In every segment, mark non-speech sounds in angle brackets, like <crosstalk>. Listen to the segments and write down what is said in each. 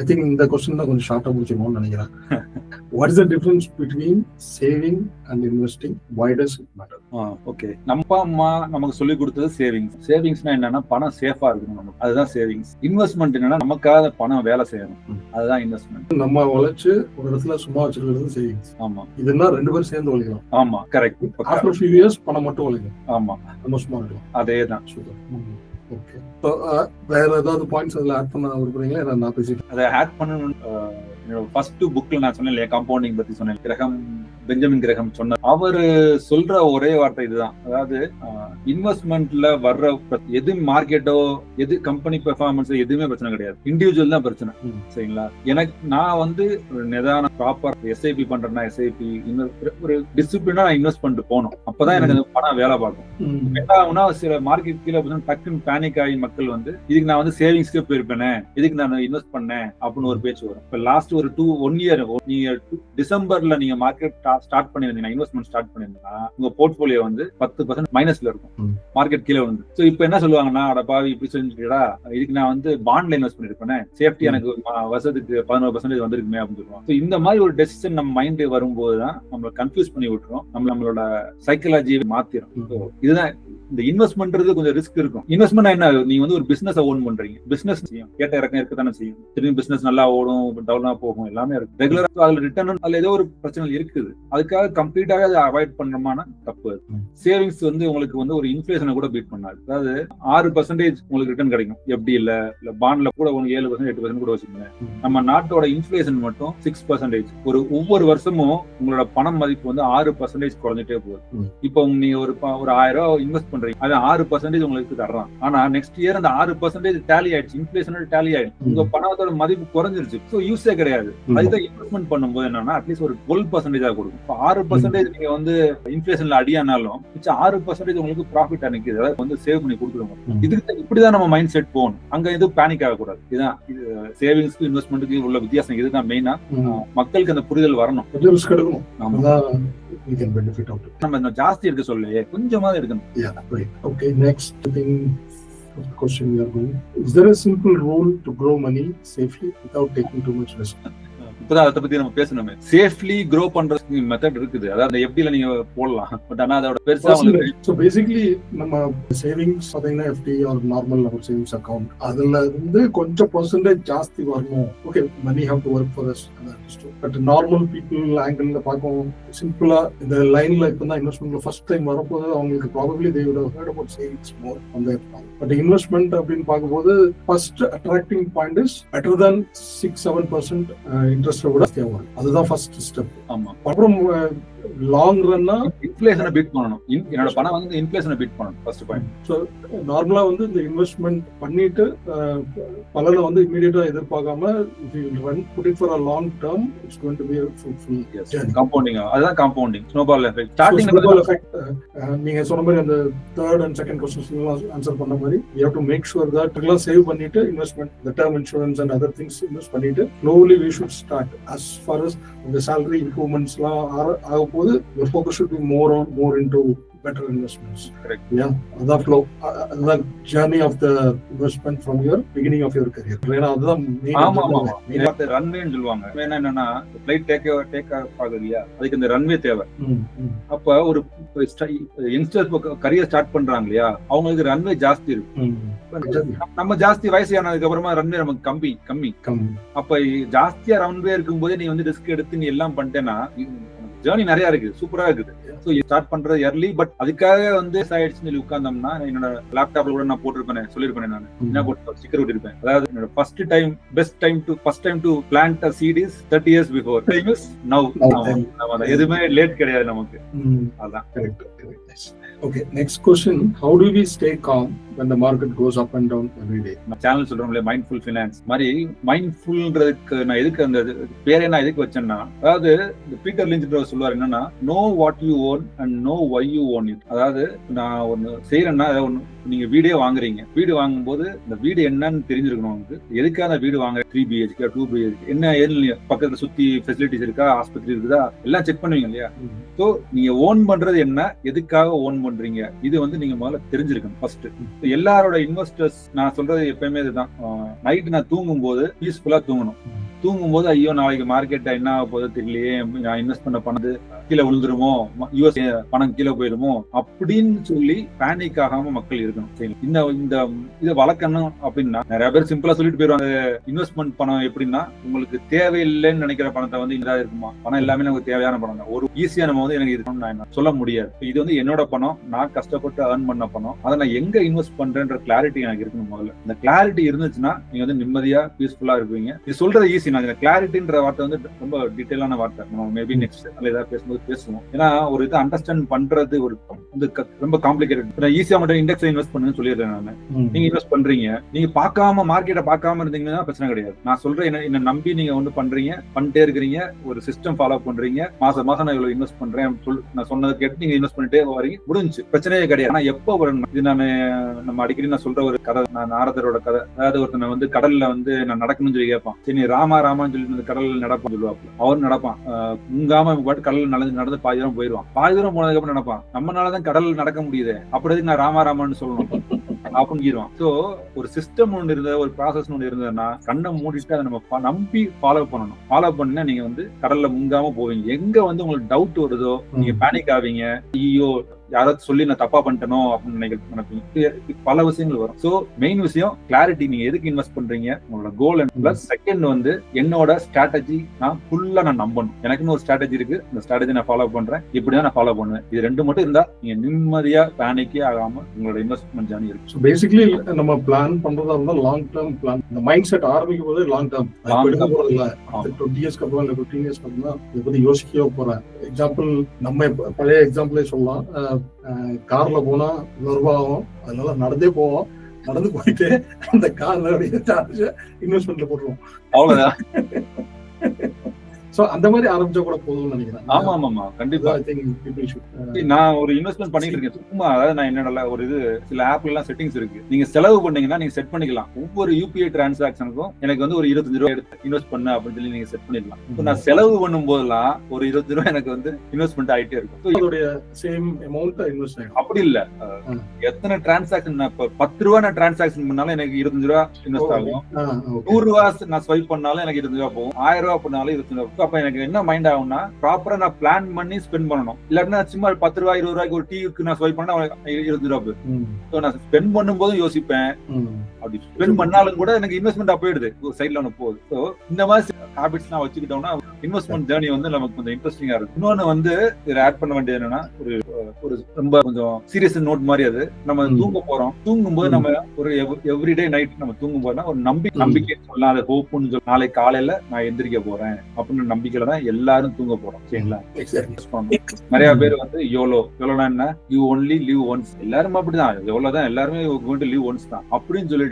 ஐ think இந்த question தான் கொஞ்சம் ஷார்ட்டா முடிச்சிருமோன்னு நினைக்கிறேன். What is the difference between saving and investing does it matter okay நம்ம அம்மா நமக்கு சொல்லி கொடுத்தது சேவிங்ஸ் சேவிங்ஸ்னா என்னன்னா பணம் சேஃபா இருக்கணும் நமக்கு அதுதான் சேவிங்ஸ் இன்வெஸ்ட்மெண்ட் என்னன்னா நமக்காக பணம் வேலை செய்யணும். அதுதான் இன்வெஸ்ட்மெண்ட் நம்ம உழைச்சு ஒரு இடத்துல சும்மா வச்சிருக்கிறது சேவிங்ஸ் ஆமா. இதுனா ரெண்டு பேரும் சேர்ந்து உழைக்கலாம். ஆமா கரெக்ட் ஆஃப்டர் ஃபியூ இயர்ஸ் பணம் மட்டும் உழைக்கும் ஆமா. நம்ம சும்மா இருக்கலாம். அதேதான். ஓகே வேற ஏதாவது பாயிண்ட்ஸ் அதுல ஆட் பண்ண விரும்புறீங்களா? நான் பேசிட்டு அதை ஆட் பண்ணணும் என்னோட ஃபர்ஸ்ட் புக்ல நான் சொன்னேன் இல்லையா காம்பவுண்டிங் பத்தி சொன்னேன். கிரகம் பெஞ்சமின் கிரகம் சொன்ன அவரு சொல்ற ஒரே வார்த்தை இதுதான். அதாவது இன்வெஸ்ட்மெண்ட்ல வர்ற எது மார்க்கெட்டோ எது கம்பெனி பெர்ஃபார்மன்ஸ் எதுவுமே பிரச்சனை கிடையாது. இண்டிவிஜுவல் தான் பிரச்சனை. சரிங்களா? எனக்கு நான் வந்து நிதான ப்ராப்பர் எஸ்ஐபி பண்றேன்னா எஸ்ஐபி ஒரு டிசிப்ளினா நான் இன்வெஸ்ட் பண்ணிட்டு போகணும். அப்பதான் எனக்கு அந்த பணம் வேலை பார்க்கும். என்ன ஆகும்னா சில மார்க்கெட் கீழே டக்குன்னு பேனிக் ஆகி மக்கள் வந்து இதுக்கு நான் வந்து சேவிங்ஸ்க்கே போயிருப்பேனே இதுக்கு நான் இன்வெஸ்ட் பண்ணேன் அப்படின்னு ஒரு பேச்சு வரும். இப்ப லாஸ்ட் ஒரு டூ ஒன் இயர் நீங்க டிசம்பர்ல நீங்க மார்க்கெட் ஸ்டார்ட் பண்ணிருந்தீங்கன்னா இன்வெஸ்ட்மெண்ட் ஸ்டார்ட் பண்ணிருந்தீங்கன்னா உங்க போர்ட்போலியோ வந்து பத்து பர்சன்ட் மைனஸ்ல இருக்கும். மார்க்கெட் கீழே வந்து சோ இப்போ என்ன சொல்லுவாங்கன்னா அட பாவி இப்படி செஞ்சுட்டா இதுக்கு நான் வந்து பாண்ட்ல இன்வெஸ்ட் பண்ணிருப்பேன் சேஃப்டி. எனக்கு வருஷத்துக்கு பதினோரு பர்சன்டேஜ் வந்திருக்குமே அப்படின்னு சொல்லுவாங்க. So இந்த மாதிரி ஒரு டெசிஷன் நம்ம மைண்ட் வரும்போது தான் நம்மளை கன்ஃபியூஸ் பண்ணி விட்டுரும். நம்ம நம்மளோட சைக்காலஜியை மாத்திரும். இதுதான் இந்த இன்வெஸ்ட்மெண்ட்றது கொஞ்சம் ரிஸ்க் இருக்கும். இன்வெஸ்ட்மெண்ட் என்ன? நீங்க வந்து ஒரு பிசினஸ் ஓன் பண்றீங்க. பிசினஸ் செய்யும். கேட்ட இறக்கம் இருக்க தானே செய்யும். திரும்பி பிசினஸ் நல்லா ஓடும் டவுனா போகும் எல்லாமே இருக்கு. ரெகுலரா அதுல ரிட்டர்ன் அதுல ஏதோ ஒரு பிரச்சனை இருக்குது. அதுக்காக கம்ப்ளீட்டாக அதை அவாய்ட் பண்றோமான தப்பு. சேவிங்ஸ் வந்து உங்களுக்கு வந்து ஒரு இன்ஃபிளேஷனை கூட பீட் பண்ணாது. அதாவது ஆறு பர்சன்டேஜ் உங்களுக்கு ரிட்டர்ன் கிடைக்கும். எப்படி இல்ல இல்ல பாண்ட்ல கூட உங்களுக்கு ஏழு பர்சன்ட் எட்டு பர்சன்ட் கூட வச்சுக்கோங்க. நம்ம நாட்டோட இன்ஃபிளேஷன் மட்டும் சிக்ஸ் பர்சன்டேஜ் ஒரு ஒவ்வொரு வருஷமும் உங்களோட பணம் மதிப்பு வந்து ஆறு பர்சன்டேஜ் குறைஞ்சிட்டே போகுது. இப்போ நீங்க ஒரு ஒரு ஆயிரம் ரூபாய் இன்வெஸ்ட் பண்றீங்க. அது ஆறு பர்சன்டேஜ் உங்களுக்கு தர்றான். ஆனா நெக்ஸ்ட் இயர் அந்த ஆறு பர்சன்டேஜ் டேலி ஆயிடுச்சு. இன்ஃபிளேஷன் டேலி ஆயிடுச்சு. உங்க பணத்தோட மதிப்பு குறைஞ்சிருச்சு. ஸோ யூஸே கிடையாது. ம். அதுதான் இன்வெஸ்ட்மெண்ட் பண்ணும்போது என்னன்னா அட்லீஸ்ட் ஒரு டுவெல் பர்சன்டேஜா கொடுக்கும். இப்போ ஆறு பர்சன்டேஜ் நீங்க வந்து இன்ஃபிளேஷன்ல அடியானாலும் மிச்சம் ஆறு பர்சன்டேஜ் உங்களுக்கு ப்ராஃபிட் நிக்குது அதாவது வந்து சேவ் பண்ணி கொடுக்குறோம் ம். இதுக்கு இப்படிதான் நம்ம மைண்ட் செட் போகணும். அங்க எதுவும் பேனிக் ஆகக்கூடாது. இதுதான் இது சேவிங்ஸ்க்கு இன்வெஸ்ட்மெண்ட்டுக்கு உள்ள வித்தியாசம். இதுதான் மெயினா. மக்களுக்கு அந்த புரிதல் வரணும். கொஞ்சம். நம்ம ஜாஸ்தி எடுக்க சொல்லலையே கொஞ்சமாவது எடுக்கணும். Next thing. Of the question we are going. Is there a simple rule to grow money safely without taking too much risk? இப்பதான் அதை பத்தி நம்ம பேசணுமே. சேஃப்லி க்ரோ பண்றதுக்கு மெத்தட் இருக்குது. அதாவது எப்படில நீங்க போடலாம். பட் ஆனா அதோட பெருசா ஸோ பேசிக்லி நம்ம சேவிங்ஸ் பார்த்தீங்கன்னா எஃப்டி ஆர் நார்மல் நம்ம சேவிங்ஸ் அக்கௌண்ட் அதுல இருந்து கொஞ்சம் பர்சன்டேஜ் ஜாஸ்தி வரணும். Okay money how to work for us but normal people angle பார்க்கும் சிம்பிளா இந்த லைன்ல இப்போ தான் இன்வெஸ்ட்மெண்ட்ல ஃபர்ஸ்ட் டைம் வரப்போது அவங்களுக்கு probably they would heard about savings more அந்த பட் இன்வெஸ்ட்மெண்ட் அப்படின்னு பார்க்கும்போது first attracting point is better than six seven percent interest விட தேவை அதுதான் ஃபர்ஸ்ட் ஸ்டெப் ஆமா. அப்புறம் லாங் ரன்னா இன்ஃபிளேஷனை பீட் பண்ணணும். என்னோட பணம் வந்து இன்ஃபிளேஷனை பீட் பண்ணணும் ஃபர்ஸ்ட் பாயிண்ட் ஸோ நார்மலா வந்து இந்த இன்வெஸ்ட்மெண்ட் பண்ணிட்டு பலனை வந்து இமீடியட்டா எதிர்பார்க்காம run put it for a long term it's going to be Journey. Compounding அதுதான் compounding snowball effect starting effect நீங்க சொன்ன மாதிரி அந்த third and second question answer பண்ண மாதிரி you have to make sure that எல்லாம் சேவ் பண்ணிட்டு இன்வெஸ்ட்மெண்ட் இந்த term insurance and other things invest பண்ணிட்டு slowly we should start as far as இந்த சேலரி இம்ப்ரூவ்மெண்ட்ஸ்லாம் ஆக போது focus should be more more in to better investments Correct. அதான் flow அதுதான் journey of the investment from your beginning of your career ஏன்னா அதுதான் ஆமா ஆமா ஆமா. ரன்வேன்னு சொல்லுவாங்க. வேணா என்னன்னா ஃபிளைட் டேக் டேக் ஆஃப் ஆகுது இல்லையா? அதுக்கு இந்த ரன்வே தேவை. அப்ப ஒரு யங்ஸ்டர்ஸ் கரியர் ஸ்டார்ட் பண்றாங்க இல்லையா? அவங்களுக்கு ரன்வே ஜாஸ்தி இருக்கும். நம்ம ஜாஸ்தி வயசானதுக்கு அப்புறமா ரன்வே நமக்கு கம்மி கம்மி. கம் அப்ப ஜாஸ்தியா ரன்வே இருக்கும்போதே நீ வந்து ரிஸ்க் எடுத்து நீ எல்லாம் பண்ணிட்டேன்னா ஜேர்னி நிறைய இருக்கு சூப்பரா இருக்குது ஸோ ஸ்டார்ட் பண்றது early பட் அதுக்காக வந்து ஆயிடுச்சுன்னு சொல்லி உட்கார்ந்தோம்னா என்னோட லேப்டாப்ல கூட நான் போட்டிருப்பேன் சொல்லிருப்பேன் நான் என்ன போட்டு ஸ்டிக்கர் ஒட்டிருப்பேன் அதாவது என்னோட first time best time to first time to plant a seed is thirty years before time is now. எதுவுமே லேட் கிடையாது நமக்கு. அதான். Yes. Okay. Next question. How do we stay calm when the market goes up and down every day? Channel சொல்றோம்ல mindful finance மாதிரி மைண்ட்ஃபுல்ன்றதுக்கு நான் எதுக்கு அந்த பேரே நான் எதுக்கு வச்சேன்னா அதாவது இந்த பீட்டர் லிஞ்ச் சொல்லுவார் என்னன்னா know what you own and know why you own it அதாவது நான் ஒன்னு செய்யறேன்னா ஒண்ணு நீங்க வீடே வாங்குறீங்க. வீடு வாங்கும்போது இந்த வீடு என்னன்னு தெரிஞ்சிருக்கணும் உங்களுக்கு. எதுக்காக வீடு வாங்குற? த்ரீ பிஹெச்கே டூ பிஹெச்கே என்ன ஏன்னு பக்கத்துல சுத்தி ஃபெசிலிட்டிஸ் இருக்கா? ஆஸ்பத்திரி இருக்குதா? எல்லாம் செக் பண்ணுவீங்க இல்லையா. ஸோ நீங்க ஓன் பண்றது என்ன? எதுக்காக ஓன் பண்றீங்க? இது வந்து நீங்க முதல்ல தெரிஞ்சிருக்கணும் ஃபர்ஸ்ட் எல்லாரோட இன்வெஸ்டர்ஸ் நான் சொல்றது எப்பயுமே இதுதான். நைட் நான் தூங்கும் போது பீஸ்ஃபுல்லா தூங்கணும். தூங்கும் போது ஐயோ நாளைக்கு மார்க்கெட் என்ன ஆக போதோ தெரியலையே நான் இன்வெஸ்ட் பண்ண பணது கீழே விழுந்துருமோ? யூஎஸ் பணம் கீழே போயிடுமோ அப்படின்னு சொல்லி பேனிக் ஆகாம மக்கள் இருக்கணும். சரி. இந்த இந்த இதை வளர்க்கணும் அப்படின்னா நிறைய பேர் சிம்பிளா சொல்லிட்டு போயிருவாங்க இன்வெஸ்ட்மெண்ட் பணம் எப்படின்னா உங்களுக்கு தேவையில்லைன்னு நினைக்கிற பணத்தை வந்து இதா இருக்குமா? பணம் எல்லாமே நமக்கு தேவையான பணம் தான். ஒரு ஈஸியா நம்ம வந்து எனக்கு இது பண்ணணும் நான் என்ன சொல்ல முடியாது. இது வந்து என்னோட பணம் நான் கஷ்டப்பட்டு ஏர்ன் பண்ண பணம். அதை நான் எங்க இன்வெஸ்ட் பண்றேன்ற கிளாரிட்டி எனக்கு இருக்கணும் முதல்ல. இந்த கிளாரிட்டி இருந்துச்சுன்னா நீங்க வந்து நிம்மதியா பீஸ்ஃபுல்லா இருப்பீங்க. இது சொல்றது ஈஸி நான் கிளாரிட்டின்ற வார்த்தை வந்து ரொம்ப டீட்டெயிலான வார்த்தை. நம்ம மேபி நெக்ஸ்ட் ஏதாவது பேசும்போது பேசுவோம். ஏன்னா ஒரு இது அண்டர்ஸ்டாண்ட் பண்றது ஒரு வந்து ரொம்ப காம்ப்ளிகேட்டட் ஈஸியா மட்டும் இண்டெக்ஸ் இன்வெஸ்ட் பண்ணுன்னு சொல்லிடுறேன் நான். நீங்க இன்வெஸ்ட் பண்றீங்க. நீங்க பார்க்காம மார்க்கெட்டை பார்க்காம இருந்தீங்கன்னா பிரச்சனை கிடையாது. நான் சொல்றேன் என்ன என்ன நம்பி நீங்க வந்து பண்றீங்க பண்ணிட்டே இருக்கிறீங்க ஒரு சிஸ்டம் ஃபாலோ பண்றீங்க மாசம் மாசம் நான் இவ்வளவு இன்வெஸ்ட் பண்றேன் நான் சொன்னதை கேட்டு நீங்க இன்வெஸ்ட் பண்ணிட்டே வரீங்க முடிஞ்சு பிரச்சனையே கிடையாது. ஆனா எப்போ வரணும் இது நான் நம்ம அடிக்கடி நான் சொல்ற ஒரு கதை நான் நாரதரோட கதை. அதாவது ஒருத்தனை வந்து கடல்ல வந்து நான் நடக்கணும்னு சொல்லி கேட்பான். சரி ராமா ராமான்னு சொல்லி கடல்ல நடப்பான் சொல்லுவாப்ல அவர் நடப்பான். முங்காம பாட்டு கடல்ல நடந்து நடந்து பாதி தூரம் போயிடுவான் பாதி தூரம் போனதுக்கு அப்புறம் நினைப்பான்? நம்மளாலதான் கடல் நடக்க முடியுது. அப்படி நான் ராமாராமன் சொல்லணும்? அப்படிங்கிடுவான் சோ ஒரு சிஸ்டம் ஒன்று இருந்தது ஒரு ப்ராசஸ் ஒன்று இருந்ததுன்னா கண்ணை மூடிட்டு அதை நம்ம நம்பி ஃபாலோ பண்ணணும். ஃபாலோ பண்ணா நீங்க வந்து கடல்ல முங்காம போவீங்க. எங்க வந்து உங்களுக்கு டவுட் வருதோ நீங்க பேனிக் ஆவீங்க. ஐயோ யாராவது சொல்லி நான் தப்பா பண்ணிட்டனோ அப்படின்னு நினைக்க நினைப்பீங்க. பல விஷயங்கள் வரும். சோ மெயின் விஷயம் கிளாரிட்டி நீங்க எதுக்கு இன்வெஸ்ட் பண்றீங்க? உங்களோட கோல் பிளஸ் செகண்ட் வந்து என்னோட ஸ்ட்ராட்டஜி நான் ஃபுல்லா நான் நம்பணும். எனக்குன்னு ஒரு ஸ்ட்ராட்டஜி இருக்கு. இந்த ஸ்ட்ராட்டஜி நான் ஃபாலோ பண்றேன். இப்படிதான் நான் ஃபாலோ பண்ணுவேன். இது ரெண்டு மட்டும் இருந்தா நீங்க நிம்மதியா பேனிக்கே ஆகாம உங்களோட இன்வெஸ்ட்மெண்ட் ஜானி இருக்கு. ஸோ பேசிக்கலி நம்ம பிளான் பண்றதா இருந்தா லாங் டேர்ம் பிளான் இந்த மைண்ட் செட் ஆரம்பிக்கும் போதே லாங் டேர்ம் எடுக்க. போறது இல்ல. டுவெண்ட்டி இயர்ஸ்க்கு அப்புறம் இல்ல ஃபிஃப்டீன் இயர்ஸ்க்கு அப்புறம் தான் இதை பத்தி யோசிக்கவே போறேன். எக்ஸாம்பிள் நம்ம பழைய எக்ஸாம்பிளே சொல்லலாம். கார்ல போனா ஆகும் அதனால நடந்தே போவோம். நடந்து போயிட்டு அந்த கார்ல இன்வெஸ்ட்மெண்ட்ல போட்டுருவோம். அவ்வளவுதான். <laughs> சோ அந்த மாதிரி ஆரம்பிச்சா கூட போதும்னு நினைக்கிறேன். ஆமா ஆமா ஆமா. கண்டிப்பா. ஷுட் நான் ஒரு இன்வெஸ்ட்மெண்ட் பண்ணிட்டு இருக்கேன். சும்மா அதாவது நான் என்னோட ஒரு இது சில ஆப்ல எல்லாம் செட்டிங்ஸ் இருக்கு. நீங்க செலவு பண்ணீங்கன்னா நீங்க செட் பண்ணிக்கலாம். ஒவ்வொரு யூபிஐ டிரான்சாக்ஷனுக்கும் எனக்கு வந்து ஒரு இருபத்தஞ்சு ரூபாய் எடுத்து இன்வெஸ்ட் பண்ண அப்படின்னு சொல்லி நீங்க செட் பண்ணிடலாம். நான் செலவு பண்ணும் போதெல்லாம் ஒரு இருபது ரூபாய் எனக்கு வந்து இன்வெஸ்ட்மெண்ட் ஆயிட்டே இருக்கும். So, அதோடைய சேம் அமௌண்ட் இன்வெஸ்ட் ஆகும் அப்படி இல்ல. எத்தனை டிரான்சாக்ஷன் நான் இப்ப பத்து ரூபா நான் டிரான்சாக்ஷன் பண்ணாலும் எனக்கு இருபத்தஞ்சு ரூபா இன்வெஸ்ட் ஆகும். நூறு ரூபா நான் ஸ்வைப் பண்ணாலும் எனக்கு இருபது ரூபா போகும். ஆயிரம் ரூபா பண்ணாலும் இருபது ரூபா அப்ப எனக்கு என்ன மைண்ட் ஆகும்னா ப்ராப்பரா நான் பிளான் பண்ணி ஸ்பெண்ட் பண்ணணும். இல்லாட்டினா சும்மா பத்து ரூபா இருபது ரூபாய்க்கு ஒரு டீக்கு நான் ஸ்வைப் பண்ணா இருபது ரூபா நான் ஸ்பெண்ட் பண்ணும்போதும் யோசிப்பேன். அப்படி ஸ்பெண்ட் பண்ணாலும் கூட எனக்கு இன்வெஸ்ட்மெண்ட் போயிடுது. ஒரு சைட்ல ஒன்று போகுது ஸோ இந்த மாதிரி ஹாபிட்ஸ் நான் வச்சுக்கிட்டோம்னா இன்வெஸ்ட்மெண்ட் ஜேர்னி வந்து நமக்கு கொஞ்சம் இன்ட்ரெஸ்டிங்கா இருக்கும். இன்னொன்னு வந்து இதில் ஆட் பண்ண வேண்டியது என்னன்னா ஒரு ஒரு ரொம்ப கொஞ்சம் சீரியஸ் நோட் மாதிரி அது. நம்ம. தூங்க போறோம். தூங்கும் போது. நம்ம ஒரு எவ்ரிடே நைட் நம்ம தூங்கும் போதுனா ஒரு நம்பிக்கை. நம்பிக்கை சொல்லலாம் அதை ஹோப்னு சொல்லி நாளைக்கு காலையில நான் எந்திரிக்க போறேன் அப்படின்னு நம்பிக்கையில தான் எல்லாரும் தூங்க போறோம். சரிங்களா. நிறைய பேர் வந்து யோலோ யோலோனா என்ன? யூ ஒன்லி லீவ் ஒன்ஸ் எல்லாரும் அப்படிதான். எவ்வளவு தான் எல்லாருமே லீவ் ஒன்ஸ் தான். அப்படின்னு சொல்லிட்டு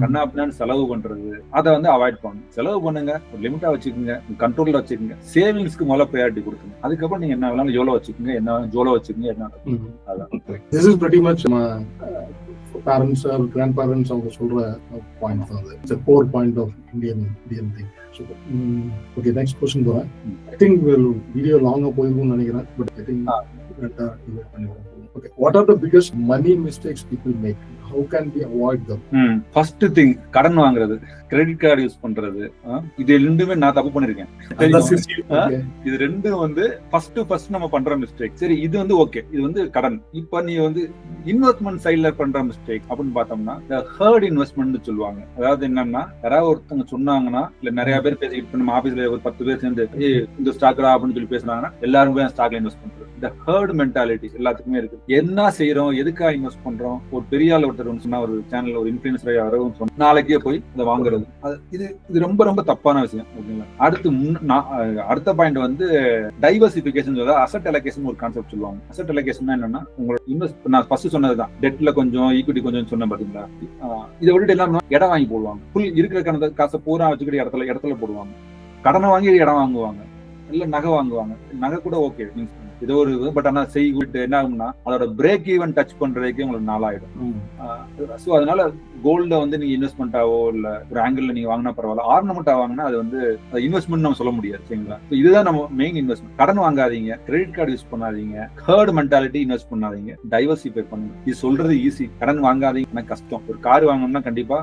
கண்ணா அப்படின்னு செலவு பண்றது அதை வந்து அவாய்ட் பண்ணணும் செலவு பண்ணுங்க ஒரு லிமிட்டா வச்சுக்கோங்க கண்ட்ரோல்ல வச்சுக்கோங்க. சேவிங்ஸ்க்கு முதல்ல ப்ரையாரிட்டி கொடுக்குங்க அதுக்கப்புறம் நீங்க என்ன வேணாலும் யோலோ வச்சுக்கோங்க என்ன ஜோலோ வச்சுக்கோங்க என்ன. அதான். பேரண்ட்ஸ் ஆர் கிராண்ட் பேரண்ட்ஸ் அவங்க சொல்ற பாயிண்ட் தான் அது. It's core point of Indian Indian thing okay next question போறேன். ஐ திங்க் வீடியோ லாங்கா போயிருக்கும்னு நினைக்கிறேன். But I think okay what are the biggest money mistakes people make how can be avoid them first thing கடன் வாங்குறது credit card use பண்றது இது ரெண்டுமே நான் தப்பு பண்ணிருக்கேன்? இது ரெண்டும் வந்து ஃபர்ஸ்ட் ஃபர்ஸ்ட் நம்ம பண்ற மிஸ்டேக் சரி இது வந்து ஓகே இது வந்து கடன். இப்ப நீ வந்து இன்வெஸ்ட்மெண்ட் சைட்ல பண்ற மிஸ்டேக் அப்படின்னு பார்த்தோம்னா இந்த ஹர்ட் இன்வெஸ்ட்மெண்ட் சொல்லுவாங்க. அதாவது என்னன்னா யாராவது ஒருத்தவங்க சொன்னாங்கன்னா இல்ல நிறைய பேர் இப்ப நம்ம ஆபீஸ்ல ஒரு பத்து பேர் சேர்ந்து "ஏய், இந்த ஸ்டாக்ரா அப்படின்னு சொல்லி பேசுனாங்கன்னா எல்லாரும் போய் ஸ்டாக்ல இன்வெஸ்ட் பண்றது. இந்த ஹர்ட் மென்டாலிட்டி எல்லாத்துக்குமே இருக்கு. என்ன செய்யறோம் எதுக்காக இன்வெஸ்ட் பண்றோம்? ஒரு பெரிய ஆள் ஒருத்தர் சொன்னா ஒரு சேனல் ஒரு இன்ஃபுளுசர் யாரும் சொன்னா நாளைக்கே போய் அதை வாங்குறது. இது இது ரொம்ப ரொம்ப தப்பான விஷயம் ஓகேங்களா? அடுத்து நான், அடுத்த பாயிண்ட் வந்து டைவர்சிபிகேஷன் அசட் அலகேஷன் ஒரு கான்செப்ட் சொல்லுவாங்க. அசட் அலகேஷன் என்னன்னா உங்களோட இன்வெஸ்ட் நான் ஃபர்ஸ்ட் சொன்னதுதான். டெட்ல கொஞ்சம் ஈக்விட்டி கொஞ்சம் சொன்னேன் பாத்தீங்களா? இதை விட்டுட்டு எல்லாம் இடம் வாங்கி போடுவாங்க. ஃபுல் இருக்கிற கணக்கு காசை பூரா வச்சுக்கிட்டு இடத்துல இடத்துல போடுவாங்க. கடனை வாங்கி இடம் வாங்குவாங்க. இல்ல நகை வாங்குவாங்க. நகை கூட ஓகே ஏதோ ஒரு பட் ஆனா செய்விட்டு என்ன ஆகும்னா அதோட பிரேக் ஈவன் டச் பண்றதுக்கே உங்களுக்கு நாளாயிடும். ஸோ அதனால கோல்ட வந்து நீங்க இன்வெஸ்ட்மெண்ட்டாவோ இல்ல ஒரு ஆங்கிள் நீங்க வாங்கினா பரவாயில்ல. ஆர்னமெண்டா வாங்கினா அது வந்து இன்வெஸ்ட்மெண்ட் நம்ம சொல்ல முடியாது சரிங்களா? இதுதான் நம்ம மெயின் இன்வெஸ்ட்மெண்ட் கடன் வாங்காதீங்க கிரெடிட் கார்டு யூஸ் பண்ணாதீங்க ஹேர்ட் மென்டாலிட்டி இன்வெஸ்ட் பண்ணாதீங்க டைவர்சிஃபை பண்ணுங்க. இது சொல்றது ஈஸி கடன் வாங்காதீங்க எனக்கு கஷ்டம். ஒரு கார் வாங்கணும்னா கண்டிப்பா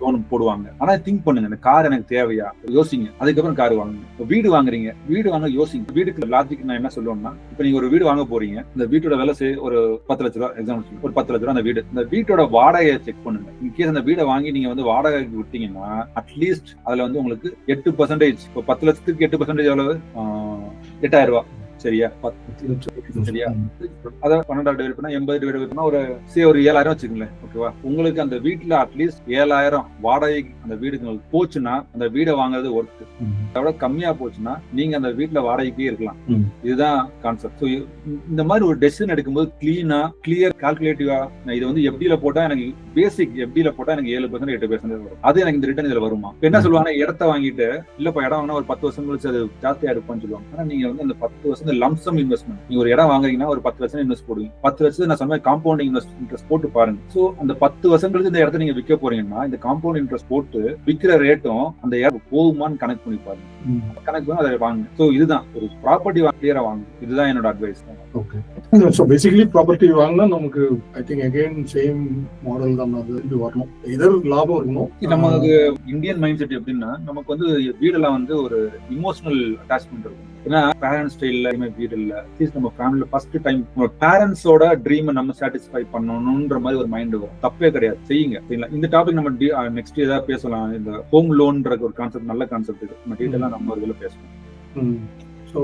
லோன் போடுவாங்க. ஆனா திங்க் பண்ணுங்க இந்த கார் எனக்கு தேவையா? யோசிங்க. அதுக்கப்புறம் கார் வாங்குங்க. வீடு வாங்குறீங்க. வீடு வாங்க யோசிங்க. வீடுக்கு லாஜிக் நான் என்ன சொல்லுவேன்னா இப்ப நீங்க ஒரு வீடு வாங்க போறீங்க. இந்த வீட்டோட விலை ஒரு பத்து லட்ச ரூபா எக்ஸாம்பிள் ஒரு பத்து லட்ச ரூபா அந்த வீடு. இந்த வீட்டோட வாடகையை செக் பண்ணுங்க. இன்கேஸ் அந்த வீடை வாங்கி நீங்க வந்து வாடகைக்கு விட்டீங்கன்னா அட்லீஸ்ட் அதுல வந்து உங்களுக்கு எட்டு பர்சன்டேஜ் இப்போ பத்து லட்சத்துக்கு எட்டு பர்சன்டேஜ் எவ்வளவு? ஆஹ், எட்டாயிரம் ரூபாய். சரியா? பத்து சரியா? அதாவது பன்னெண்டாவது டிவைட் பண்ணா எண்பது டிவைட் பண்ணா ஒரு சே ஒரு ஏழாயிரம் வச்சுக்கோங்களேன். ஓகேவா உங்களுக்கு அந்த வீட்டுல அட்லீஸ்ட் ஏழாயிரம் வாடகைக்கு அந்த வீடுக்கு போச்சுன்னா அந்த வீடை வாங்குறது ஒர்க் அதோட கம்மியா போச்சுன்னா நீங்க அந்த வீட்டுல வாடகைக்கே இருக்கலாம். இதுதான் கான்செப்ட் இந்த மாதிரி ஒரு டெசிஷன் எடுக்கும்போது கிளீனா கிளியர் கால்குலேட்டிவா இது வந்து எப்படில போட்டா எனக்கு பேசிக் எப்படில போட்டா எனக்கு ஏழு பர்சன்ட் எட்டு பர்சன்ட் வரும். அது எனக்கு இந்த ரிட்டர்ன் இதுல வருமா? என்ன. சொல்லுவாங்க? இடத்த வாங்கிட்டு இல்லப்பா இடம் வாங்கினா ஒரு பத்து வருஷம் கழிச்சு அது ஜாஸ்தியா இருப்பான்னு சொல்லுவாங்க. ஆனா நீங்க வந்து அந்த பத்து வருஷம் லம்சம் இன்வெஸ்ட்மெண்ட் நீங்க ஒரு இடம் வாங்குறீங்கன்னா ஒரு பத்து வருஷம் இன்வெஸ்ட் போடுவீங்க. பத்து வருஷம் நான் சொன்ன காம்பவுண்டிங் இன்ட்ரெஸ்ட் போட்டு பாருங்க. சோ அந்த பத்து வருஷம் கழிச்சு இந்த இடத்த நீங்க விற்க போறீங்கன்னா இந்த காம்பவுண்ட் இன்ட்ரெஸ்ட் போட்டு விக்கிற ரேட்டும் அந்த இடம் போகுமான்னு கணக்கு பண்ணி பாருங்க. கணக்கு பண்ணி அதை வாங்க. சோ இதுதான். ஒரு ப்ராப்பர்ட்டி கிளியரா வாங்க. இதுதான் என்னோட advice okay so basically property வாங்கினா நமக்கு I think again same model தான் அது இது வரணும். இதர் லாபம் இருக்கணும் நமக்கு இந்தியன் மைண்ட் செட் எப்படின்னா நமக்கு வந்து வீடெல்லாம் வந்து ஒரு இமோஷனல் அட்டாச்மெண்ட் இருக்கும். ஏன்னா பேரண்ட்ஸ் ஸ்டைல்ல வீடு இல்ல. அட்லீஸ்ட் நம்ம ஃபேமிலில ஃபர்ஸ்ட் டைம் நம்ம பேரண்ட்ஸோட ட்ரீமை நம்ம சாட்டிஸ்ஃபை பண்ணணும்ன்ற மாதிரி ஒரு மைண்ட் வரும். தப்பே கிடையாது. செய்யுங்க. சரிங்களா? இந்த டாபிக் நம்ம நெக்ஸ்ட் ஏதாவது பேசலாம். இந்த ஹோம் லோன்ற ஒரு கான்செப்ட் நல்ல கான்செப்ட் இருக்கு நம்ம டீட்டெயிலாக நம்ம இதுல Hmm. So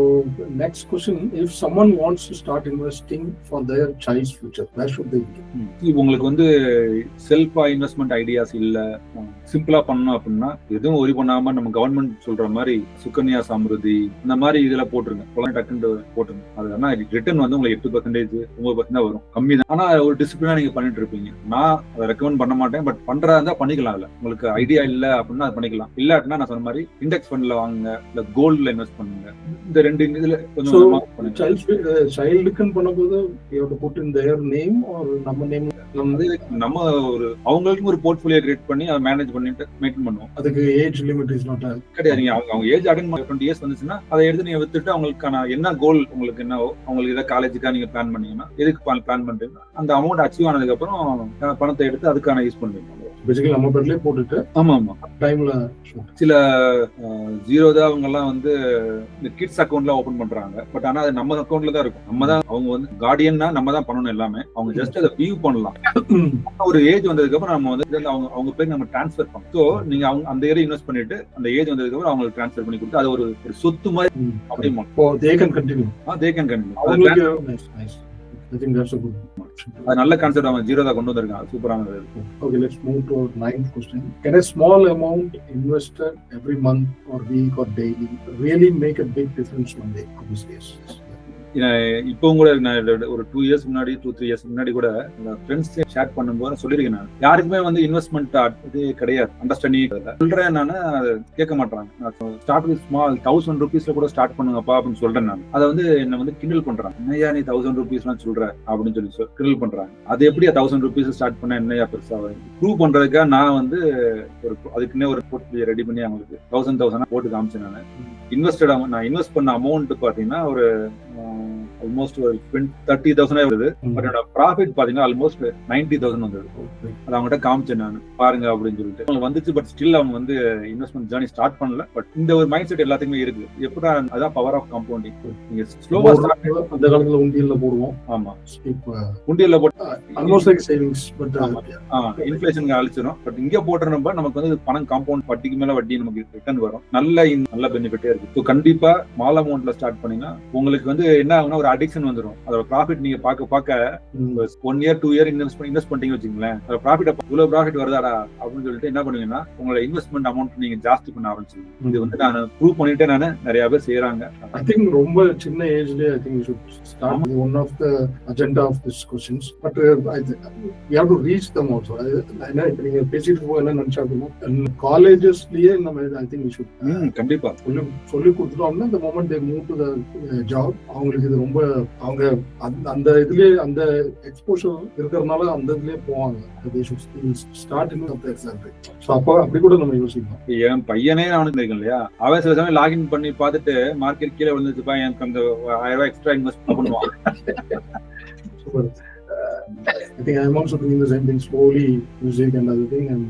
next question: If someone wants to start investing for their child's future, where should they begin? Hmm. உங்களுக்கு வந்து செல்ஃபா இன்வெஸ்ட்மெண்ட் ஐடியாஸ் இல்ல. சிம்பிளா பண்ணணும் அப்படின்னா எதுவும் ஒரி பண்ணாம நம்ம கவர்மெண்ட் சொல்ற மாதிரி சுகன்யா சமிருதி இந்த மாதிரி இதுல போட்டுருங்க. குழந்தை டக்குன்னு போட்டுருங்க. அது ஆனா ரிட்டர்ன் வந்து உங்களுக்கு எட்டு பர்சன்டேஜ் ஒன்பது பர்சன்ட் வரும். கம்மி தான். ஆனா ஒரு டிசிப்ளினா நீங்க பண்ணிட்டு இருப்பீங்க. நான் அதை ரெக்கமெண்ட் பண்ண மாட்டேன். பட் பண்றதா இருந்தா பண்ணிக்கலாம் இல்ல உங்களுக்கு ஐடியா இல்ல அப்படின்னா அது பண்ணிக்கலாம். இல்லாட்டினா நான் சொன்ன மாதிரி இண்டெக்ஸ் ஃபண்ட்ல வாங்குங்க. இல்ல கோல்ட்ல இன்வெஸ்ட் பண்ணுங்க. இந்த ரெண்டு இதுல கொஞ்சம் Child uh, பண்ணும்போது put in their name or நம்ம நேம் வந்து நம்ம ஒரு அவங்களுக்கும் ஒரு போர்ட்ஃபோலியோ கிரியேட் பண்ணி அதை மேனேஜ் பண்ணிட்டு மெயின்டைன் பண்ணுவோம். அதுக்கு ஏஜ் லிமிட் இஸ் நாட் கிடையாது. நீங்க அவங்க அவங்க ஏஜ் அட்டன் டுவெண்ட்டி இயர்ஸ் வந்துச்சுன்னா அதை எடுத்து நீங்க வித்துட்டு அவங்களுக்கான என்ன கோல் உங்களுக்கு என்னவோ அவங்களுக்கு ஏதாவது காலேஜுக்கா நீங்க பிளான் பண்ணீங்கன்னா எதுக்கு பிளான் பண்றீங்கன்னா அந்த அமௌண்ட் அச்சீவ் ஆனதுக்கு அப்புறம் அஹ், பணத்தை எடுத்து அதுக்கான யூஸ் பண்ணுவீங்க. பேசிக்கலி நம்ம பேர்லயே போட்டுட்டு ஆமா ஆமா. டைம்ல சில ஜீரோ தான் அவங்க எல்லாம் வந்து இந்த கிட்ஸ் அக்கௌண்ட்ல ஓபன் பண்றாங்க. பட் ஆனா அது நம்ம அக்கௌண்ட்ல தான் இருக்கும். நம்ம தான் அவங்க வந்து கார்டியன்னா நம்ம தான் பண்ணணும் எல்லாமே. அவங்க ஜஸ்ட் அதை வியூ பண்ணலாம். ஒரு ஏஜ் வந்ததுக்கு அப்புறம் நம்ம வந்து அவங்க அவங்க பேர் நம்ம ட்ரான்ஸ்ஃபர் பண்ணோம் ஸோ நீங்க அவங்க அந்த ஏரியா இன்வெஸ்ட் பண்ணிட்டு அந்த ஏஜ் வந்ததுக்கு அப்புறம் அவங்களுக்கு ட்ரான்ஸ்ஃபர் பண்ணி கொடுத்து அது ஒரு சொத்து மாதிரி அப்படியே. ஓ they can continue they can continue I think that's a good அது நல்ல கான்செப்ட் அவங்க ஜீரோ தான் கொண்டு வந்திருக்காங்க சூப்பரானது Okay, let's move to our ninth question. Can a small amount invested every month or week or daily really make a big difference one day? Obviously, yes. இப்பவும் கூட நான் ஒரு டூ இயர்ஸ் முன்னாடி two three years முன்னாடி கூட friends share பண்ணும்போது சொல்லியிருக்கேன் நான். யாருக்குமே வந்து இன்வெஸ்ட்மெண்ட் இது கிடையாது. அண்டர்ஸ்டாண்டிங் சொல்றேன் நான் கேட்க மாட்டாங்க ஸ்டார்ட் வித் ஸ்மால் தௌசண்ட் ருபீஸ்ல கூட ஸ்டார்ட் பண்ணுங்கப்பா அப்படின்னு சொல்றேன் நான். அதை வந்து என்ன வந்து கிண்டல் பண்றாங்க. என்னையா நீ தௌசண்ட் ருபீஸ்லாம் சொல்ற? அப்படின்னு சொல்லி சொல் கிண்டல் பண்றாங்க. அது எப்படி தௌசண்ட் ருபீஸ் ஸ்டார்ட் பண்ண என்னையா பெருசா ப்ரூவ் பண்றதுக்காக நான் வந்து ஒரு அதுக்குன்னே ஒரு போர்ட்ஃபோலியோ ரெடி பண்ணி அவங்களுக்கு தௌசண்ட் தௌசண்ட் போட்டு காமிச்சேன் நான். இன்வெஸ்டட் நான் இன்வெஸ்ட் பண்ண அமௌண்ட் பாத்தீங்கன்னா ஒரு ஆல்மோஸ்ட் ஒரு தேர்ட்டி தௌசண்ட் வருது பட் என்னோட ப்ராஃபிட் பாத்தீங்கன்னா ஆல்மோஸ்ட் நைன்டி தௌசண்ட் வந்தது. அது அவங்ககிட்ட காமிச்சேன் நான். பாருங்க அப்படின்னு சொல்லிட்டு. அவங்க வந்துச்சு பட் ஸ்டில் அவங்க வந்து இன்வெஸ்ட்மெண்ட் ஜேர்னி ஸ்டார்ட் பண்ணல. பட் இந்த ஒரு மைண்ட் செட் எல்லாத்துக்குமே இருக்கு. எப்படா அதான் பவர் ஆஃப் காம்பவுண்டிங் நீங்க ஸ்லோவா ஸ்டார்ட் அந்த காலத்துல உண்டியல்ல போடுவோம். ஆமா. உண்டியல்ல போட்டு சேவிங்ஸ் பட் இன்ஃபிளேஷன் அழிச்சிடும் பட் இங்க போட்டுறப்ப நமக்கு வந்து பணம் காம்பவுண்ட் வட்டிக்கு மேல வட்டி நமக்கு ரிட்டர்ன் வரும். நல்ல நல்ல பெனிஃபிட்டே இருக்கு. கண்டிப்பா ஸ்மால் அமௌண்ட்ல ஸ்டார்ட் பண்ணீங்கன்னா உங்களுக்கு வந்து என்ன ஆகும்னா ஒரு அடிக்ஷன் வந்துடும் அதோட ப்ராஃபிட் நீங்க பார்க்க பார்க்க one year two year invest பண்ணி இன்வெஸ்ட் பண்ணிட்டீங்க வச்சுங்களேன் அதோட ப்ராஃபிட் இவ்வளவு ப்ராஃபிட் வருதாடா அப்படின்னு சொல்லிட்டு என்ன பண்ணுவீங்கன்னா உங்களோட இன்வெஸ்ட்மெண்ட் அமௌண்ட் நீங்க ஜாஸ்தி பண்ண ஆரம்பிச்சிருங்க இது வந்து நான் ப்ரூவ் பண்ணிட்டு நான் நிறைய பேர் செய்யறாங்க ஐ திங்க் ரொம்ப சின்ன ஏஜ்லயே I think should start one of the agenda of this questions but we have to reach them also என்ன இப்போ நீங்க பேசிட்டு இருக்கோம் என்ன நினைச்சா அப்படின்னா காலேஜஸ்லயே நம்ம ஐ திங்க் ஷுட் கண்டிப்பா. சொல்லி சொல்லி கொடுத்துட்டோம்னா இந்த moment they move to the job அவங்களுக்கு இது ரொம்ப அவங்க அந்த அந்த இதுலயே அந்த எக்ஸ்போஷர் இருக்கிறதுனால அந்த இதுலயே போவாங்க. ஸ்டார்ட் ஸோ அப்போ அப்படி கூட நம்ம யோசிக்கலாம். என் பையனே அவனுக்கு இருக்கேன் இல்லையா? அவன் சில சமயம் லாகின் பண்ணி பார்த்துட்டு மார்க்கெட் கீழே விழுந்துச்சுப்பா எனக்கு அந்த ஆயிரம் ரூபாய் எக்ஸ்ட்ரா இன்வெஸ்ட் பண்ணுவான். Uh, I think I'm also doing the same thing slowly, music and other thing, and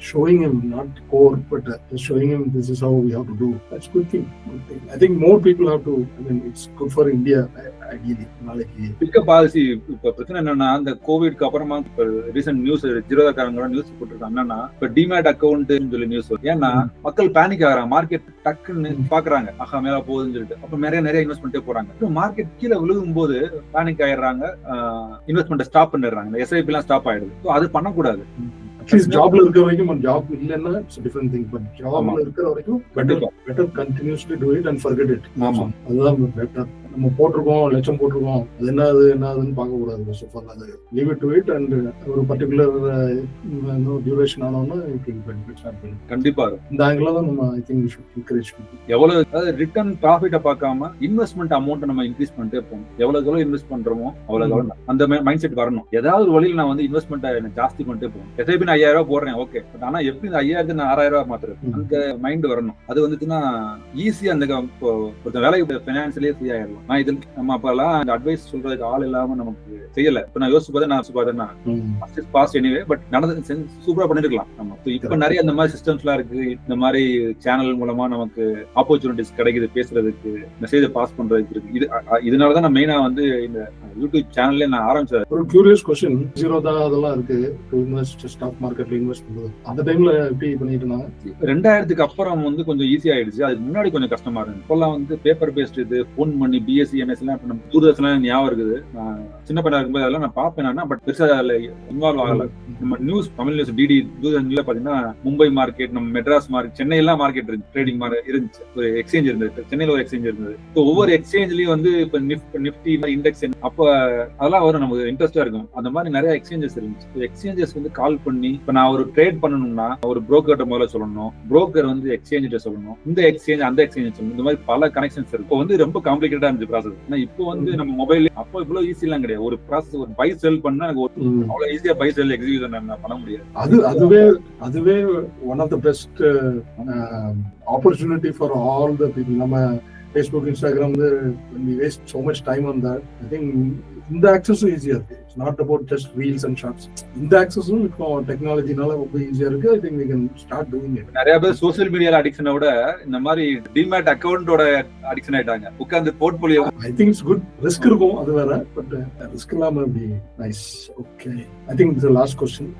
showing him not core, but uh, just showing him this is how we have to do. That's good thing. Good thing. I think more people have to. I mean, it's good for India. நாளைக்கு pickup policy இப்ப பிரச்சனை என்னன்னா இந்த கோவிட்க்கு அப்புறமா இப்ப recent news ஜீரோதாக்காரங்க news போட்டிருக்காங்க என்னன்னா இப்ப டிமேட் அக்கௌண்ட் சொல்லி நியூஸ் ஏன்னா. மக்கள் பேனிக் ஆகுறாங்க மார்க்கெட் டக்குன்னு பாக்குறாங்க ஆஹா மேல போகுதுன்னு சொல்லிட்டு அப்ப நிறைய நிறைய இன்வெஸ்ட் பண்ணிட்டே போறாங்க மார்க்கெட் கீழே விழுகும் போது பேனிக் ஆயிடுறாங்க இன்வெஸ்ட்மெண்ட் ஸ்டாப் பண்ணிடுறாங்க எஸ்ஐபி எல்லாம் ஸ்டாப் ஆயிடுது அது பண்ணக்கூடாது அட்லீஸ்ட் ஜாப்ல இருக்கிற வரைக்கும் ஜாப் இல்லைன்னா இட்ஸ் டிஃபரெண்ட் திங் பட். ஜாப்ல இருக்கிற வரைக்கும் better better continuously do it and forget it ஆமா. அதுதான் பெட்டர் நம்ம போட்டிருக்கோம் லட்சம் போட்டிருக்கோம். அது என்ன அது என்ன அதுன்னு பார்க்க கூடாது ஃபர்ஸ்ட் ஆஃப் ஆல் அது leave it to it and ஒரு பர்டிகுலர் டியூரேஷன் பெனிஃபிட்ஸ் கண்டிப்பா. இந்த ஆங்கிள் தான் நம்ம ஐ திங்க் என்கரேஜ் எவ்வளவு அதாவது ரிட்டர்ன் ப்ராஃபிட்ட பார்க்காம இன்வெஸ்ட்மெண்ட் அமௌண்ட் நம்ம இன்க்ரீஸ் பண்ணிட்டே போகணும் எவ்வளவு எவ்வளவு இன்வெஸ்ட் பண்றோமோ அவ்வளவு அந்த மைண்ட் செட் வரணும். ஏதாவது ஒரு வழியில் நான் வந்து இன்வெஸ்ட்மெண்ட் ஜாஸ்தி பண்ணிட்டே போகணும் எஸ்ஐபி நான் ஐயாயிரம் ரூபாய் போடுறேன் ஓகே பட் ஆனா எப்படி இந்த ஐயாயிரத்து நான் ஆறாயிரம் ரூபாய் மாத்துறது. அந்த மைண்ட் வரணும். அது வந்துச்சுன்னா ஈஸியா அந்த ஒருத்தன் வேலைக்கு பினான்சியலே ஃப்ரீ ஆயிடலாம். நான் இது நம்ம அப்பெல்லாம் அந்த அட்வைஸ் சொல்றதுக்கு ஆள் இல்லாம நமக்கு செய்யல. இப்ப நான் யோசிச்சு பார்த்தா நான் பார்த்தேன்னா பாஸ்ட் எனிவே பட் நடந்து சூப்பரா பண்ணிருக்கலாம் நம்ம. இப்ப நிறைய இந்த மாதிரி சிஸ்டம்ஸ் எல்லாம் இருக்கு. இந்த மாதிரி சேனல் மூலமா நமக்கு ஆப்பர்ச்சுனிட்டிஸ் கிடைக்குது பேசுறதுக்கு மெசேஜ் பாஸ் பண்றதுக்கு இருக்கு. இது இதனாலதான் நான் மெயினா வந்து இந்த யூடியூப் சேனல்ல நான் ஆரம்பிச்சேன் ஒரு கியூரியஸ் கொஸ்டின் ஜீரோ தான் அதெல்லாம் இருக்கு. இன்வெஸ்ட் ஸ்டாக் மார்க்கெட்ல இன்வெஸ்ட் பண்றது அந்த டைம்ல எப்படி பண்ணிட்டு இருந்தாங்க ரெண்டாயிரத்துக்கு அப்புறம் வந்து கொஞ்சம் ஈஸி ஆயிடுச்சு. அதுக்கு முன்னாடி கொஞ்சம் கஷ்டமா இருந்துச்சு இப்பெல்லாம் வந்து பேப்பர் பேஸ்ட் இது ஃபோன் பண்ணி பிஎஸ்சி எம்எஸ் எல்லாம் நம்ம தூர்தர்ஷன்லாம் ஞாபகம் இருக்குது. நான் சின்ன படம் இருக்கும்போது அதெல்லாம் நான் பார்ப்பேன் பட் பெருசாக அதில் இன்வால்வ் ஆகல. நம்ம நியூஸ் தமிழ் நியூஸ் டிடி தூதன் பார்த்தீங்கன்னா மும்பை மார்க்கெட் நம்ம மெட்ராஸ் மார்க்கெட் சென்னையெல்லாம் மார்க்கெட் இருந்துச்சு ட்ரேடிங் மார்க்கெட் இருந்துச்சு. ஒரு எக்ஸ்சேஞ்ச் இருந்தது. சென்னையில் ஒரு எக்ஸ்சேஞ்ச் இருந்தது. ஸோ ஒவ்வொரு எக்ஸ்சேஞ்ச்லயும் வந்து இப்போ நிஃப்ட் நிஃப்டி இண்டெக்ஸ் அப்போ அதெல்லாம் வரும் நமக்கு இன்ட்ரெஸ்டா இருக்கும். அந்த மாதிரி நிறைய எக்ஸ்சேஞ்சஸ் இருந்துச்சு. எக்ஸ்சேஞ்சஸ் வந்து கால் பண்ணி இப்போ நான் ஒரு ட்ரேட் பண்ணணும்னா ஒரு புரோக்கர்கிட்ட முதல்ல சொல்லணும். புரோக்கர் வந்து எக்ஸ்சேஞ்சிட்ட சொல்லணும். இந்த எக்ஸ்சேஞ்ச் அந்த எக்ஸ்சேஞ்ச் சொல்லணும். இந்த மாதிரி பல கனெக்ஷன்ஸ் இருக்கும் இப்போ வந்து ரொம்ப காம்ப்ளிகேட்டா இருந்துச்சு ப்ராசஸ் ஏன்னா இப்போ வந்து நம்ம மொபைல் அப்போ இவ்வளவு ஈஸிலாம் கிடையாது. ஒரு ப்ராசஸ் ஒரு பை செல் பண்ணா எனக்கு. அவ்வளவு ஈஸியா பை செல் எக்ஸிக்யூஷன் பண்ண முடியாது. அது அதுவே அதுவே one of the best opportunity for all the people நம்ம ஃபேஸ்புக் இன்ஸ்டாகிராம் வந்து waste so much time that. I think இந்த ஆக்சஸும் ஈஸியா இருக்கு. Not about just reels and shorts இந்த ஆக்சஸும் இப்போ டெக்னாலஜினால ரொம்ப ஈஸியா இருக்கு. I think we can start doing it நிறைய பேர் சோசியல் மீடியால அடிக்ஷனை விட இந்த மாதிரி டிமேட் அக்கவுண்டோட அடிக்ஷன் ஆயிட்டாங்க. உட்கார்ந்து portfolio I think it's good risk இருக்கும் அது வேற. பட் ரிஸ்க் இல்லாம அப்படி nice okay I think it's last question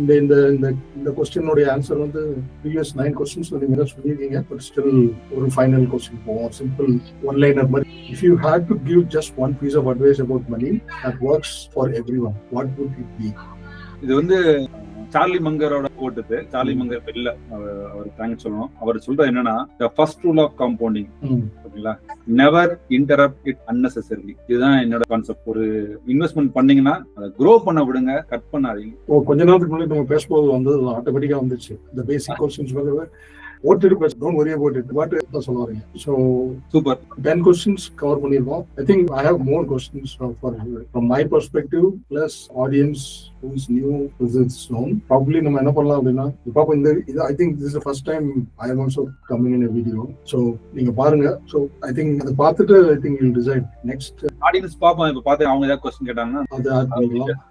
இந்த இந்த இந்த இந்த கொஸ்டினுடைய ஆன்சர் வந்து ப்ரீவியஸ் நைன் கொஸ்டின்ஸ் நீங்க சொல்லியிருக்கீங்க. பட் ஸ்டில் ஒரு ஃபைனல் கொஸ்டின் போவோம். சிம்பிள் ஒன் லைனர் மாதிரி. If you had to give just one piece of advice about money that works for everyone what would it be இது வந்து Charlie மங்கரோட போட்டுது Charlie Munger இல்ல அவர் thanks சொல்லணும். அவர் சொல்றது என்னன்னா the first rule of compounding ஓகேங்களா? Never interrupt it unnecessarily. இதுதான் என்னோட கான்செப்ட் ஒரு இன்வெஸ்ட்மெண்ட் பண்ணீங்கன்னா அதை க்ரோ பண்ண விடுங்க கட் பண்ணாதீங்க. கொஞ்ச நேரத்துக்கு முன்னாடி நம்ம பேசும்போது வந்து ஆட்டோமேட்டிக்கா வந்துச்சு. இந்த பேசிக் கொஸ்டின்ஸ் ஓட்டிட்டு பேச don't worry about it what தான் சொல்ல வரீங்க so super ten questions cover பண்ணியிருக்கோம் I think I have more questions for from my perspective plus audience who's new known probably நம்ம என்ன பண்ணலாம் அப்படின்னா இப்போ இந்த இது I think this first time I am also coming in video so நீங்க பாருங்க. ஸோ ஐ திங்க் அதை பார்த்துட்டு I think you decide next audience பாப்போம் இப்ப பார்த்து அவங்க ஏதாவது கொஸ்டின் கேட்டாங்கன்னா அதை ஆட் பண்ணிக்கலாம்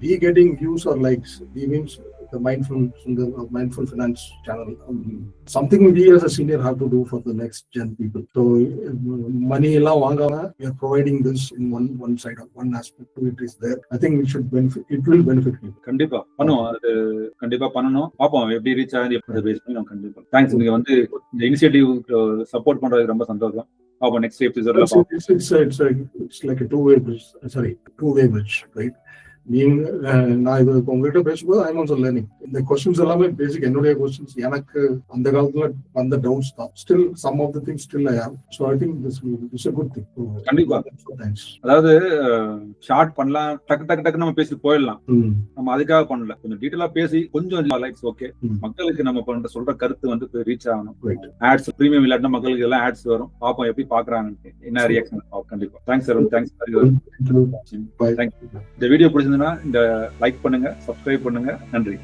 he getting views or likes, he means the mindful the mindful finance channel. Um, something we as a senior have to do for the next gen people. So uh, money எல்லாம் வாங்காம we are providing this in one one side of one aspect to it is there. I think it should benefit. It will benefit you. கண்டிப்பா பண்ணுவோம் அது கண்டிப்பா பண்ணணும் பாப்போம் எப்படி reach ஆகுது எப்படி பேஸ் பண்ணி நம்ம கண்டிப்பா தேங்க்ஸ் நீங்க வந்து இந்த இனிஷியேட்டிவ் சப்போர்ட் பண்றதுக்கு ரொம்ப சந்தோஷம் பாப்போம் நெக்ஸ்ட் எபிசோட்ல it's, it's, a, it's like a two-way bridge. uh, Sorry, two-way bridge, right? நீங்க நான் இது உங்ககிட்ட பேசும்போது ஐ ஆல்சோ லேர்னிங் இந்த கொஸ்டின்ஸ் எல்லாமே பேசிக் என்னுடைய கொஸ்டின்ஸ் எனக்கு அந்த காலத்துல வந்த டவுட்ஸ் தான். Still some of the thing still I have so I think this is a good thing கண்டிப்பா. தேங்க்ஸ் அதாவது ஷார்ட் பண்ணலாம். டக்கு டக்கு டக்கு நம்ம பேசி போயிடலாம். நம்ம அதுக்காக பண்ணல. கொஞ்சம் டீட்டெயிலா பேசி கொஞ்சம் லைக்ஸ் ஓகே. மக்களுக்கு நம்ம பண்ற சொல்ற கருத்து வந்து ரீச் ஆகணும். ஆட்ஸ் பிரீமியம் இல்லாட்டினா மக்களுக்கு எல்லாம் ஆட்ஸ் வரும். பாப்போம் எப்படி பாக்குறாங்க என்ன ரியாக்ஷன் கண்டிப்பா. Thanks sir thanks. இந்த வீடியோ பிடிச்சிருந்ததுன்னா இந்த லைக் பண்ணுங்க சப்ஸ்கிரைப் பண்ணுங்க. நன்றி.